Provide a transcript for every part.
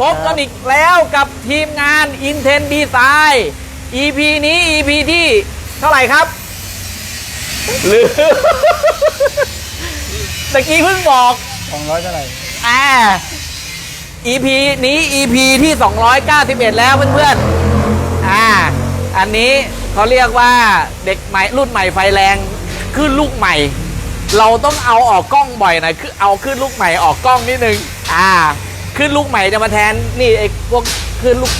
พบกันอีกแล้วกับทีมงาน Inten Design EP นี้ EP ที่เท่าไหร่ครับ หรือ ตะกี้เพิ่งบอกสองร้อยเท่าไหร่อ่า EP นี้ EP ที่ 291 แล้วเพื่อนๆ อ่า อันนี้เขาเรียกว่าเด็กใหม่รุ่นใหม่ไฟแรงขึ้นลูกใหม่ เราต้องเอาออกกล้องบ่อยหน่อยคือเอาขึ้นลูกใหม่ออกกล้องนิดนึง อ่า ขึ้นลูกใหม่จะมาแทนนี่ไอ้พวกขึ้นลูก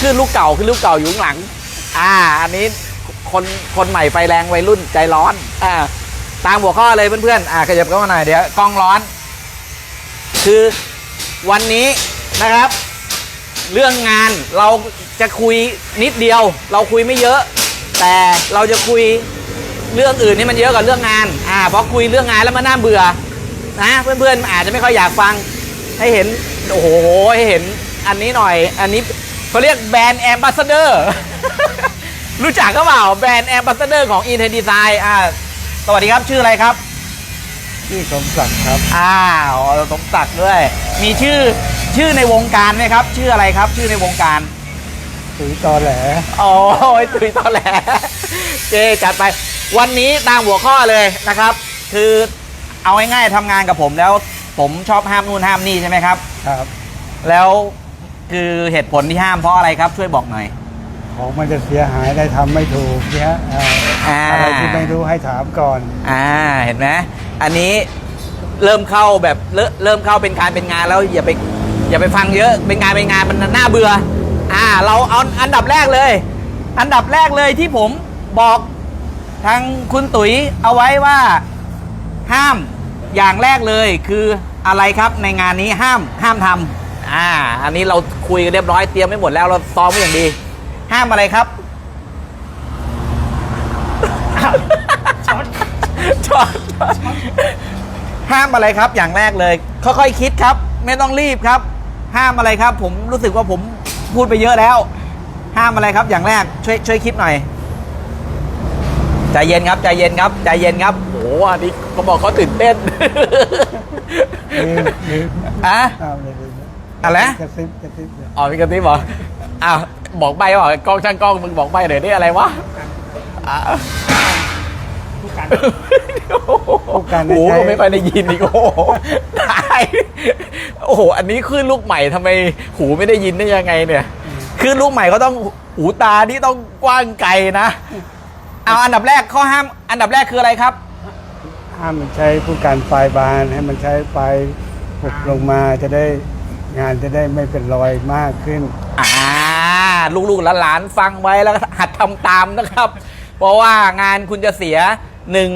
ขึ้นลูกเก่าขึ้นลูกเก่าอยู่ข้างหลัง อ่า อันนี้คนคนใหม่ไฟแรงวัยรุ่นใจร้อน อ่า ตามหัวข้อเลยเพื่อนๆอ่าขยับเข้ามาหน่อยเดี๋ยวกล้องร้อน คือวันนี้นะครับ เรื่องงานเราจะคุยนิดเดียว เราคุยไม่เยอะ แต่เราจะคุยเรื่องอื่นนี่มันเยอะกว่าเรื่องงาน อ่าเพราะคุยเรื่องงานแล้วมันน่าเบื่อนะเพื่อนๆอาจจะไม่ค่อยอยากฟัง ให้เห็น โอ้โห ให้เห็นอันนี้หน่อย อันนี้เขาเรียกแบรนด์แอมบาสเดอร์ รู้จักก็เปล่า แบรนด์แอมบาสเดอร์ของ i n t e n Design อ่าสวัสดีครับ ชื่ออะไรครับ ชื่อสมศักดิ์ครับ อ้าวสมศักดิ์ด้วย มีชื่อ ชื่อในวงการไหมครับ ชื่ออะไรครับ ชื่อในวงการถือตอแหลโอ้ยตุยตอแหล เจจัดไป วันนี้ตามหัวข้อเลยนะครับ คือเอาง่ายๆทำงานกับผมแล้ว ผมชอบห้ามนู่นห้ามนี่ใช่ไหมครับ ครับ แล้วคือเหตุผลที่ห้ามเพราะอะไรครับ ช่วยบอกหน่อย ของมันจะเสียหายได้ทำไม่ถูกเนี่ยอ่าอ่าอะไรที่ไม่รู้ให้ถามก่อน อ่าเห็นไหมอันนี้เริ่มเข้าแบบเริ่มเริ่มเข้าเป็นการเป็นงานแล้วอย่าไปอย่าไปฟังเยอะเป็นงานเป็นงานมันน่าเบื่อ อ่า เราเอาอันดับแรกเลย อันดับแรกเลยที่ผมบอกทางคุณตุ๋ยเอาไว้ว่า ห้าม อย่างแรกเลยคืออะไรครับในงานนี้ห้ามห้ามทำอ่า อันนี้เราคุยกันเรียบร้อยเตรียมไม่หมดแล้วเราซ้อมไว้อย่างดี ห้ามอะไรครับช้อนช้อนห้ามอะไรครับอย่างแรกเลย ค่อยๆคิดครับ ไม่ต้องรีบครับ ห้ามอะไรครับ ผมรู้สึกว่าผมพูดไปเยอะแล้ว ห้ามอะไรครับอย่างแรกช่วยช่วยคิดหน่อยใจเย็นครับใจเย็นครับใจเย็นครับโอ้โหอันนี้เขาบอกเขาตื่นเต้นลืมลืมอะอ้าวเลยลืมอะไรกระซิบกระซิบเลยอ๋อมีกระติบเหรออ้าวบอกใบว่ากล้องช่างกล้องมึงบอกใบหน่อยนี่อะไรวะอะผู้การโอ้โหใช้ไม่ไปได้ยินอีกโอ้โหตายโอ้โหอันนี้ขึ้นลูกใหม่ทำไมหูไม่ได้ยินได้ยังไงเนี่ยขึ้นลูกใหม่ก็ต้องหูตาที่ต้องกว้างไกลนะเอาอันดับแรกข้อห้าม อันดับแรกคืออะไรครับ ห้ามมันใช้ผู้การไฟบานให้มันใช้ไฟปุบลงมาจะได้งานจะได้ไม่เป็นรอยมากขึ้น อ่า ลูกๆหลานๆฟังไว้แล้วก็หัดทำตามนะครับ เพราะว่างานคุณจะเสียหนึ่ง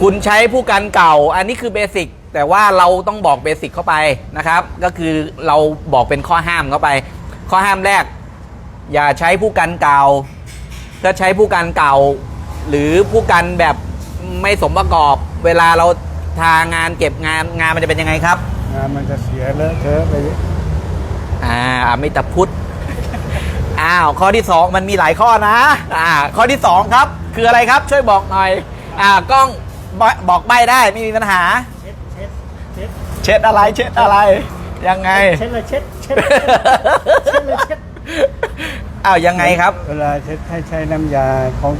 คุณใช้ผู้กันเก่า อันนี้คือเบสิกแต่ว่าเราต้องบอกเบสิกเข้าไปนะครับ ก็คือเราบอกเป็นข้อห้ามเข้าไป ข้อห้ามแรก อย่าใช้ผู้กันเก่า ถ้าใช้ผู้กันเก่า หรือผู้กันแบบ ไม่สมประกอบ เวลาเราทางานเก็บงานงานมันจะเป็นยังไงครับ งานมันจะเสียเลอะเทอะไปอ่าไม่ตะพุทธอ้าวข้อที่สองมันมีหลายข้อนะอ่าข้อที่สองครับ คืออะไรครับช่วยบอกหน่อยอ่ากล้องบอกบอกใบได้ไม่มีปัญหา เช็ดเช็ดเช็ดเช็ดอะไรเช็ดอะไรยังไงเช็ดเลยเช็ดเช็ดเช็ดเลยเช็ดอ้าวยังไงครับ เวลาเช็ดให้ใช้น้ำยาของ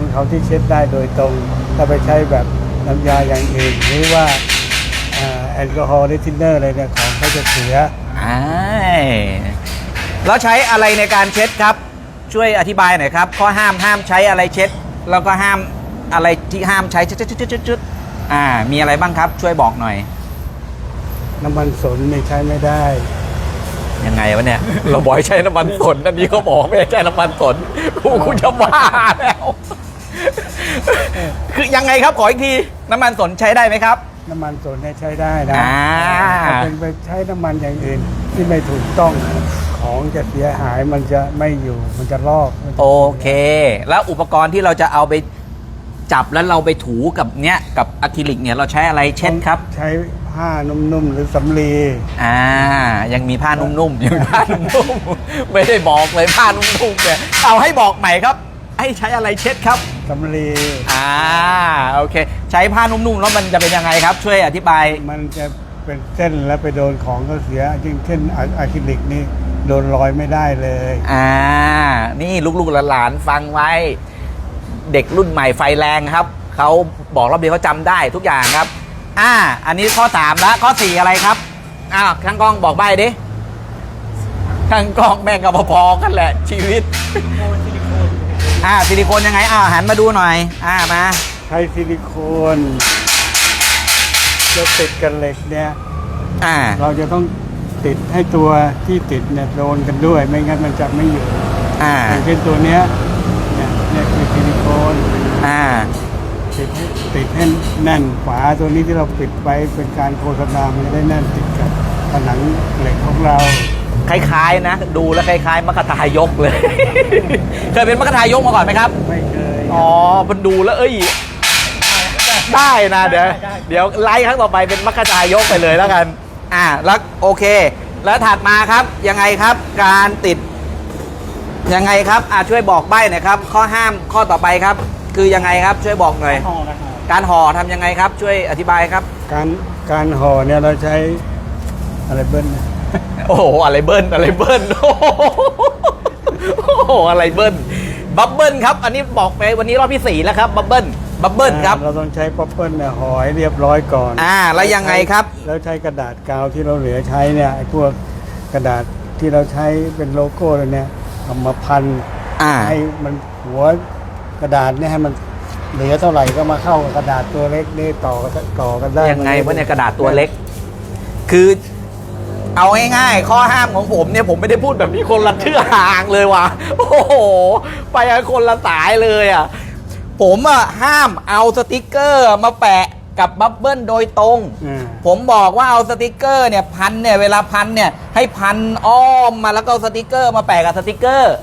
ของเขาที่เช็ดได้โดยตรง ถ้าไปใช้แบบน้ำยาอย่างอื่นหรือว่าอ่าแอลกอฮอล์หรือทินเนอร์อะไรเนี่ยของเขาจะเสียอ่าแล้วใช้อะไรในการเช็ดครับ ช่วยอธิบายหน่อยครับ ข้อห้ามห้ามใช้อะไรเช็ด แล้วก็ห้ามอะไรที่ห้ามใช้จุดจุดจุดจุดจุดอ่า มีอะไรบ้างครับ ช่วยบอกหน่อย น้ำมันสนไม่ใช้ไม่ได้ ยังไงวะเนี่ย เราบอกให้ใช้น้ำมันสนอันนี้เขาบอกไม่ให้ใช้น้ำมันสนกูกูจะบ้าแล้ว คือยังไงครับขออีกทีน้ำมันสนใช้ได้ไหมครับ น้ำมันสนเนี่ยใช้ได้นะอ่าถ้าเป็นไปใช้น้ำมันอย่างอื่นที่ไม่ถูกต้องของจะเสียหายมันจะไม่อยู่มันจะลอกมันจะโอเค แล้วอุปกรณ์ที่เราจะเอาไปจับแล้วเราไปถูกับเนี้ยกับอะคริลิกเนี่ยเราใช้อะไรเช็ดครับ ใช้ผ้านุ่มๆหรือสำลีอ่า ยังมีผ้านุ่มๆยังมีผ้านุ่มๆไม่ได้บอกเลยผ้านุ่มๆเนี่ยเอาให้บอกใหม่ครับ ให้ใช้อะไรเช็ดครับ สำลีอ่าโอเค ใช้ผ้านุ่มๆแล้วมันจะเป็นยังไงครับ ช่วยอธิบายมันจะเป็นเส้นแล้วไปโดนของก็เสียยิ่งเช่นอะอะคริลิกนี่โดนรอยไม่ได้เลย อ่า นี่ลูกๆหลานๆฟังไว้ เด็กรุ่นใหม่ไฟแรงครับเขาบอกรอบเดียวเขาจำได้ทุกอย่างครับ อ่า อันนี้ข้อสามแล้วข้อสี่อะไรครับอ้าวข้างกล้องบอกใบดิข้างกล้องแม่งกับพอๆกันแหละชีวิตโคนซิลิโคน อ่าซิลิโคนยังไงอ้าวหันมาดูหน่อย อ่ามาใช้ซิลิโคนจะติดกันเหล็กเนี่ย อ่า เราจะต้องติดให้ตัวที่ติดเนี่ยโดนกันด้วย ไม่งั้นมันจะไม่อยู่อ่าอย่างเช่นตัวเนี้ยเนี่ยเนี่ยคือซิลิโคนอ่าติดให้ติดให้แน่นฝาตัวนี้ที่เราปิดไว้เป็นการโฆษณามันจะได้แน่นติดกับผนังเหล็กของเรา คล้ายๆนะ ดูแล้วคล้ายๆมกทายกเลย เคยเป็นมกทายกมาก่อนไหมครับ ไม่เคยอ๋อมันดูแล้วเอ้ย ได้นะเดี๋ยวเดี๋ยวไลฟ์ครั้งต่อไปเป็นมัคคทายกไปเลยแล้วกัน อ่าแล้วโอเค แล้วถัดมาครับยังไงครับการติด ยังไงครับอ่าช่วยบอกใบ้หน่อยครับ ข้อห้ามข้อต่อไปครับ คือยังไงครับช่วยบอกหน่อย ห่อกันห่อการห่อทำยังไงครับ ช่วยอธิบายครับ การการห่อเนี่ยเราใช้อะไรเบิ้ลนะ โอ้โห อะไรเบิ้ลอะไรเบิ้ลโอ้โหโอ้โห อะไรเบิ้ลบับเบิ้ลครับ อันนี้บอกไปวันนี้รอบที่สี่แล้วครับ บับเบิ้ลบับเบิ้ลครับ เราต้องใช้ป๊อปเปิลเนี่ยห่อให้เรียบร้อยก่อนอ่า แล้วยังไงครับ แล้วใช้กระดาษกาวที่เราเหลือใช้เนี่ยไอ้พวกกระดาษที่เราใช้เป็นโลโก้เลยเนี่ยเอามาพันอ่าให้มันหัวกระดาษเนี่ยให้มันเหลือเท่าไหร่ก็มาเข้ากับกระดาษตัวเล็กนี่ต่อกันต่อกันได้ยังไงวะเนี่ยกระดาษตัวเล็ก คือ เอาง่ายๆ ข้อห้ามของผมเนี่ยผมไม่ได้พูดแบบนี้คนละเชื่อห่างเลยว่ะ โอ้โห ไปกันคนละสายเลยอะ ผมอะห้ามเอาสติกเกอร์มาแปะกับบับเบิ้ลโดยตรงอ่าผมบอกว่าเอาสติกเกอร์เนี่ยพันเนี่ยเวลาพันเนี่ยให้พันอ้อมมาแล้วก็เอาสติกเกอร์มาแปะกับสติกเกอร์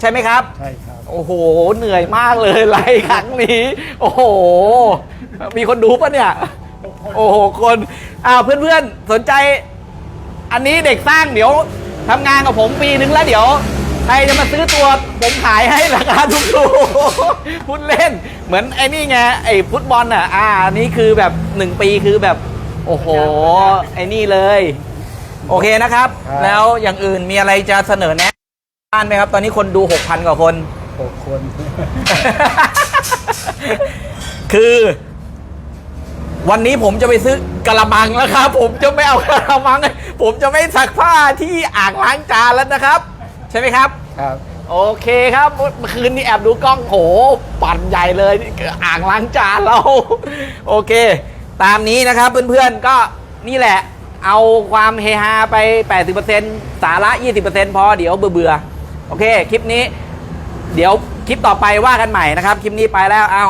ใช่ไหมครับ ใช่ครับ โอ้โห เหนื่อยมากเลยไลฟ์ครั้งนี้ โอ้โห มีคนดูปะเนี่ย โอ้โห คนอ้าวเพื่อนๆ สนใจ อันนี้เด็กสร้างเดี๋ยวทำงานกับผมปีนึงแล้วเดี๋ยว ใครจะมาซื้อตัวผมขายให้ราคาถูกๆพูดเล่น เหมือนไอ้นี่ไงไอ้ฟุตบอลอะ อ่าอันนี้คือแบบหนึ่งปีคือแบบ โอ้โห ไอ้นี่เลย โอเคนะครับ ครับ แล้วอย่างอื่นมีอะไรจะเสนอแนะบ้านไหมครับ ตอนนี้คนดู 6,000 กว่าคน หกคน คือ วันนี้ผมจะไปซื้อกระมังแล้วครับ ผมจะไม่เอากระมัง ผมจะไม่ซักผ้าที่อ่างล้างจานแล้วนะครับ ใช่ไหมครับ ครับ โอเคครับเมื่อคืนนี้แอบดูกล้องโหปั่นใหญ่เลยอ่างล้างจานเราโอเค ตามนี้นะครับเพื่อนๆก็นี่แหละ เอาความเฮฮาไป 80%สาระ 20%พอเดี๋ยวเบื่อๆโอเค คลิปนี้ เดี๋ยวคลิปต่อไปว่ากันใหม่นะครับ คลิปนี้ไปแล้วเอา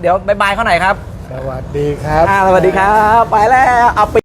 เดี๋ยวบายบายเขาหน่อยครับ สวัสดีครับ อ่าสวัสดีครับ ไปแล้วเอาไป